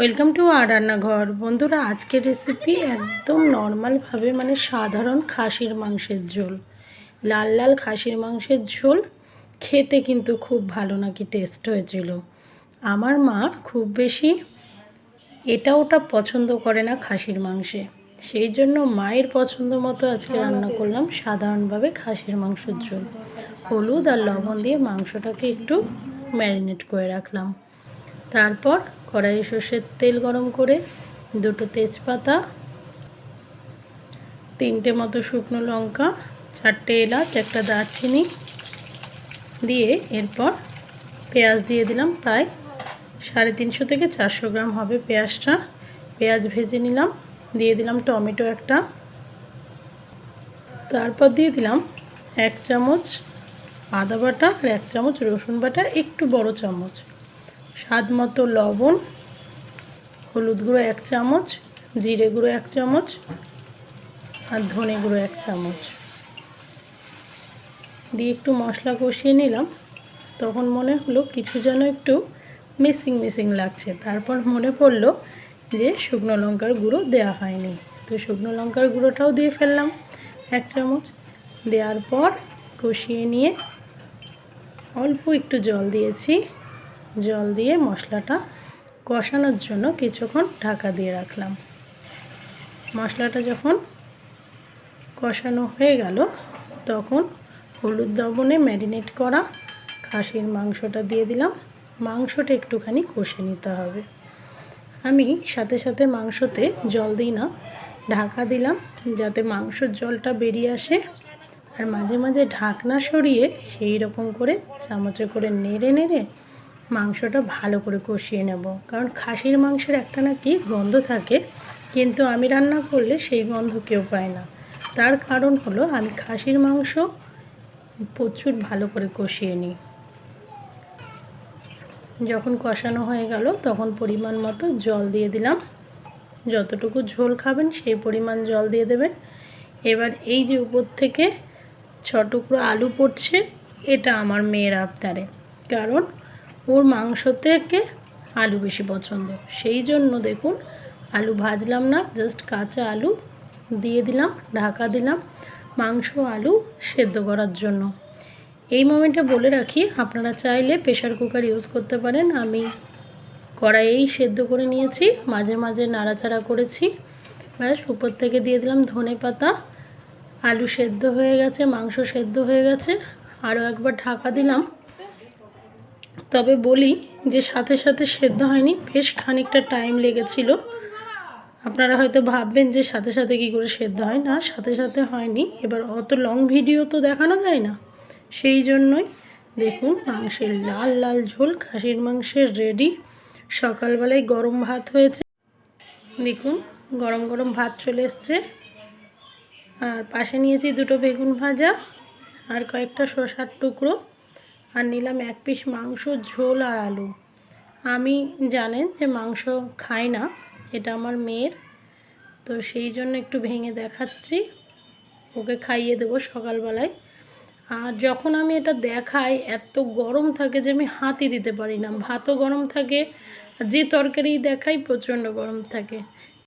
Welcome to আর রান্নাঘর। বন্ধুরা, আজকের রেসিপি একদম নর্মালভাবে মানে সাধারণ খাসির মাংসের ঝোল। লাল লাল খাসির মাংসের ঝোল খেতে কিন্তু খুব ভালো নাকি টেস্ট হয়েছিল। আমার মা খুব বেশি এটা ওটা পছন্দ করে না খাসির মাংসে। সেই জন্য মায়ের পছন্দ মতো আজকে রান্না করলাম সাধারণভাবে খাসির মাংসের ঝোল। হলুদ আর লবণ দিয়ে মাংসটাকে একটু ম্যারিনেট করে রাখলাম। তারপর কড়াই সর্ষের তেল গরম করে, দুটো তেজপাতা, তিনটে মতো শুকনো লঙ্কা, চারটে এলাচ, একটা দারচিনি দিয়ে এরপর পেঁয়াজ দিয়ে দিলাম প্রায় সাড়ে তিনশো থেকে চারশো গ্রাম হবে পেঁয়াজটা। পেঁয়াজ ভেজে নিলাম, দিয়ে দিলাম টমেটো একটা। তারপর দিয়ে দিলাম এক চামচ আদা বাটা আর এক চামচ রসুন বাটা, একটু বড় চামচ। স্বাদ মতো লবণ, হলুদ গুঁড়ো এক চামচ, জিরে গুঁড়ো এক চামচ আর ধনে গুঁড়ো এক চামচ। দিয়ে একটু মশলা কষিয়ে নিলাম। তখন মনে হলো কিছু যেন একটু মিসিং মিসিং লাগছে। তারপর মনে পড়ল যে শুকনো লঙ্কার গুঁড়ো দেওয়া হয়নি। তো শুকনো লঙ্কার গুঁড়োটাও দিয়ে ফেললাম এক চামচ। দেওয়ার পর কষিয়ে নিয়ে অল্প একটু জল দিয়েছি। জল দিয়ে মশলাটা কষানোর জন্য কিছুক্ষণ ঢাকা দিয়ে রাখলাম। মশলাটা যখন কষানো হয়ে গেল, তখন হলুদ লবণে ম্যারিনেট করা খাসির মাংসটা দিয়ে দিলাম। মাংসটা একটুখানি কষে নিতে হবে। আমি সাথে সাথে মাংসতে জল দিই না, ঢাকা দিলাম যাতে মাংসর জলটা বেরিয়ে আসে আর মাঝে মাঝে ঢাকনা সরিয়ে সেই রকম করে চামচে করে নেড়ে নেড়ে মাংসটা ভালো করে কষিয়ে নেব। কারণ খাসির মাংসের একটা নাকি গন্ধ থাকে, কিন্তু আমি রান্না করলে সেই গন্ধ কেউ পায় না। তার কারণ হলো আমি খাসির মাংস প্রচুর ভালো করে কষিয়ে নিই। যখন কষানো হয়ে গেল, তখন পরিমাণ মতো জল দিয়ে দিলাম। যতটুকু ঝোল খাবেন সেই পরিমাণ জল দিয়ে দেবেন। এবার এই যে উপর থেকে ছ টুকরো আলু পড়ছে, এটা আমার মেয়ের আবদারে। কারণ ওর মাংস থেকে আলু বেশি পছন্দ। সেই জন্য দেখুন, আলু ভাজলাম না জাস্ট কাঁচা আলু দিয়ে দিলাম, ঢাকা দিলাম, মাংস, আলু সেদ্ধ করার জন্য। এই মোমেন্টে বলে রাখি, আপনারা চাইলে প্রেশার কুকার ইউজ করতে পারেন। আমি কড়াইয়েই সেদ্ধ করে নিয়েছি, মাঝে মাঝে নাড়াচাড়া করেছি। ব্যাস, উপর থেকে দিয়ে দিলাম ধনে পাতা। আলু সেদ্ধ হয়ে গেছে, মাংস সেদ্ধ হয়ে গেছে। আরও একবার ঢাকা দিলাম। তবে বলি যে সাথে সাথে সেদ্ধ হয়নি, বেশ খানিকটা টাইম লেগেছিল। আপনারা হয়তো ভাববেন যে সাথে সাথে কী করে সেদ্ধ হয়। না, সাথে সাথে হয়নি। এবার অত লং ভিডিও তো দেখানো যায় না। সেই জন্যই দেখুন মাংসের লাল লাল ঝোল, খাসির মাংসের রেডি সকালবেলায় গরম ভাত হয়েছে। দেখুন, গরম গরম ভাত চলে এসছে। আর পাশে নিয়েছি দুটো বেগুন ভাজা আর কয়েকটা শসার টুকরো। আর নিলাম এক পিস মাংস, ঝোল আর আলু। আমি জানেন যে মাংস খাই না, এটা আমার মেয়ের। তো সেই জন্য একটু ভেঙে দেখাচ্ছি। ওকে খাইয়ে দেবো সকালবেলায়। আর যখন আমি এটা দেখাই, এত গরম থাকে যে আমি হাতই দিতে পারি না। ভাতও গরম থাকে, যে তরকারি দেখাই প্রচণ্ড গরম থাকে।